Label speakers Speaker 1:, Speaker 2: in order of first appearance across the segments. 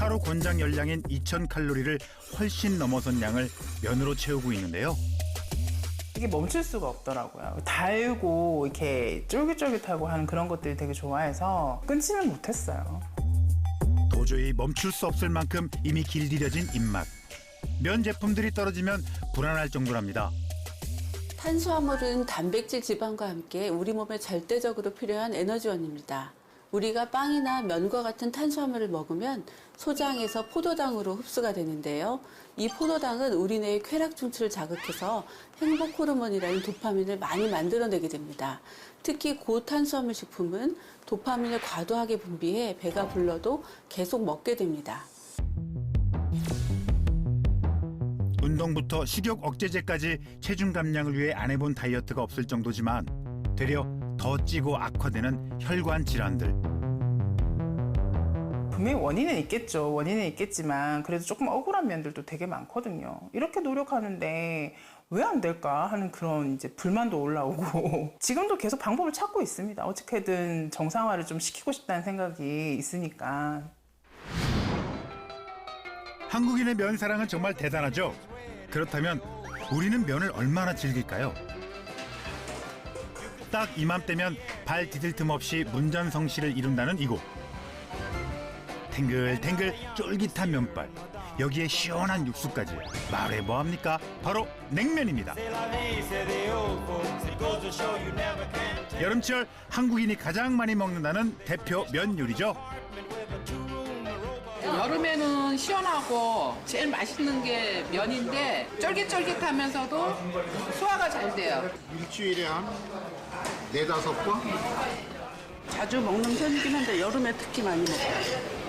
Speaker 1: 하루 권장 열량인 2,000칼로리를 훨씬 넘어선 양을 면으로 채우고 있는데요.
Speaker 2: 이게 멈출 수가 없더라고요. 달고 이렇게 쫄깃쫄깃하고 하는 그런 것들이 되게 좋아해서 끊지는 못했어요.
Speaker 1: 도저히 멈출 수 없을 만큼 이미 길들여진 입맛. 면 제품들이 떨어지면 불안할 정도랍니다.
Speaker 3: 탄수화물은 단백질 지방과 함께 우리 몸에 절대적으로 필요한 에너지원입니다. 우리가 빵이나 면과 같은 탄수화물을 먹으면 소장에서 포도당으로 흡수가 되는데요. 이 포도당은 우리 뇌의 쾌락 중추를 자극해서 행복 호르몬이라는 도파민을 많이 만들어내게 됩니다. 특히 고탄수화물 식품은 도파민을 과도하게 분비해 배가 불러도 계속 먹게 됩니다.
Speaker 1: 운동부터 식욕 억제제까지 체중 감량을 위해 안 해본 다이어트가 없을 정도지만 되려 더 찌고 악화되는 혈관 질환들.
Speaker 2: 분명히 원인은 있겠죠. 원인은 있겠지만 그래도 조금 억울한 면들도 되게 많거든요. 이렇게 노력하는데 왜 안 될까 하는 그런 이제 불만도 올라오고 지금도 계속 방법을 찾고 있습니다. 어떻게든 정상화를 좀 시키고 싶다는 생각이 있으니까
Speaker 1: 한국인의 면 사랑은 정말 대단하죠. 그렇다면 우리는 면을 얼마나 즐길까요? 딱 이맘때면 발 디딜 틈 없이 문전성시를 이룬다는 이곳. 탱글탱글 쫄깃한 면발. 여기에 시원한 육수까지. 말해 뭐합니까? 바로 냉면입니다. 여름철 한국인이 가장 많이 먹는다는 대표 면 요리죠.
Speaker 4: 여름에는 시원하고 제일 맛있는 게 면인데 쫄깃쫄깃하면서도 소화가 잘 돼요.
Speaker 5: 일주일에 한 네다섯 번?
Speaker 3: 자주 먹는 편이긴 한데 여름에 특히 많이 먹어요.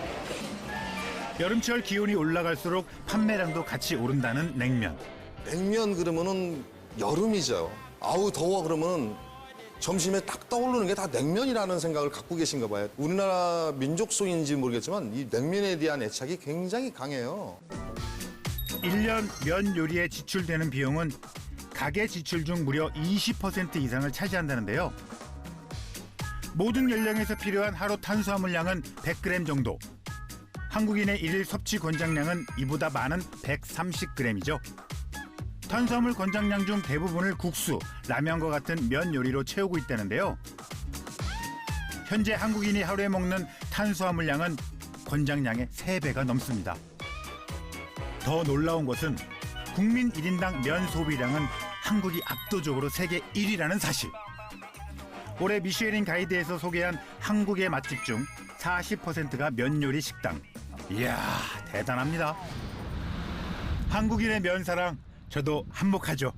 Speaker 1: 여름철 기온이 올라갈수록 판매량도 같이 오른다는 냉면.
Speaker 6: 냉면 그러면은 여름이죠. 아우 더워 그러면은 점심에 딱 떠오르는 게 다 냉면이라는 생각을 갖고 계신가 봐요. 우리나라 민족성인지 모르겠지만 이 냉면에 대한 애착이 굉장히 강해요.
Speaker 1: 일년면 요리에 지출되는 비용은 가계 지출 중 무려 20% 이상을 차지한다는데요. 모든 연령에서 필요한 하루 탄수화물량은 100g 정도. 한국인의 일일 섭취 권장량은 이보다 많은 130g이죠. 탄수화물 권장량 중 대부분을 국수, 라면과 같은 면 요리로 채우고 있다는데요. 현재 한국인이 하루에 먹는 탄수화물량은 권장량의 3배가 넘습니다. 더 놀라운 것은 국민 1인당 면 소비량은 한국이 압도적으로 세계 1위라는 사실. 올해 미쉐린 가이드에서 소개한 한국의 맛집 중 40%가 면 요리 식당. 이야, 대단합니다. 한국인의 면 사랑, 저도 한몫하죠.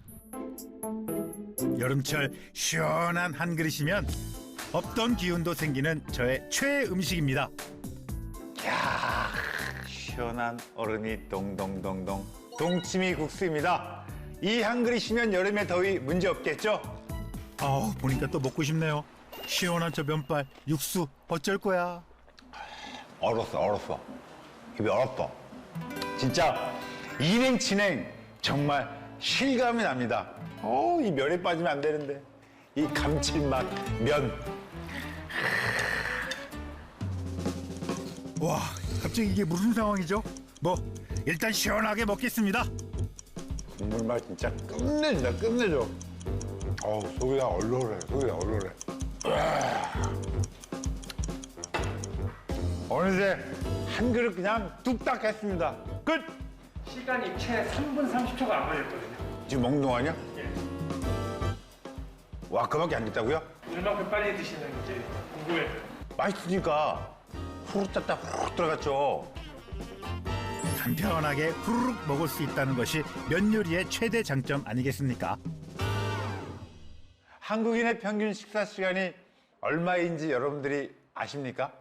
Speaker 1: 여름철 시원한 한 그릇이면 없던 기운도 생기는 저의 최애 음식입니다.
Speaker 7: 시원한 얼음이 동동동동 동치미 국수입니다. 이 한 그릇이면 여름의 더위 문제 없겠죠?
Speaker 1: 아우, 보니까 또 먹고 싶네요. 시원한 저 면발, 육수, 어쩔 거야.
Speaker 7: 얼었어, 얼었어. 입이 얼었어. 진짜 일행 진행 정말 실감이 납니다. 어, 이 면에 빠지면 안 되는데. 이 감칠맛 면.
Speaker 1: 와, 갑자기 이게 무슨 상황이죠? 뭐, 일단 시원하게 먹겠습니다.
Speaker 7: 국물 맛 진짜 끝내준다, 끝내줘. 어우, 속이 다 얼얼해, 속이 다 얼얼해. 으아. 어느새 한 그릇 그냥 뚝딱 했습니다. 끝!
Speaker 8: 시간이 채 3분 30초가 안 걸렸거든요.
Speaker 7: 지금 먹는 동안이야? 와, 그밖에 안 됐다고요?
Speaker 8: 얼마큼 빨리 드시는지 궁금해요.
Speaker 7: 맛있으니까 후루룩 tas딱 후루룩 들어갔죠.
Speaker 1: 간편하게 후루룩 먹을 수 있다는 것이 면 요리의 최대 장점 아니겠습니까?
Speaker 7: 한국인의 평균 식사 시간이 얼마인지 여러분들이 아십니까?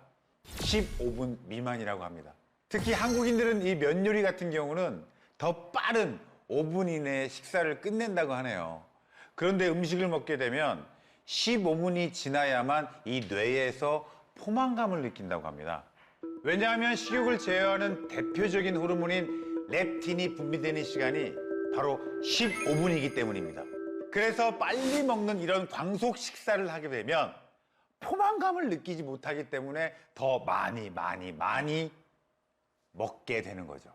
Speaker 7: 15분 미만이라고 합니다. 특히 한국인들은 이 면 요리 같은 경우는 더 빠른 5분 이내에 식사를 끝낸다고 하네요. 그런데 음식을 먹게 되면 15분이 지나야만 이 뇌에서 포만감을 느낀다고 합니다. 왜냐하면 식욕을 제어하는 대표적인 호르몬인 렙틴이 분비되는 시간이 바로 15분이기 때문입니다. 그래서 빨리 먹는 이런 광속 식사를 하게 되면 포만감을 느끼지 못하기 때문에 더 많이 많이 많이
Speaker 1: 먹게 되는 거죠.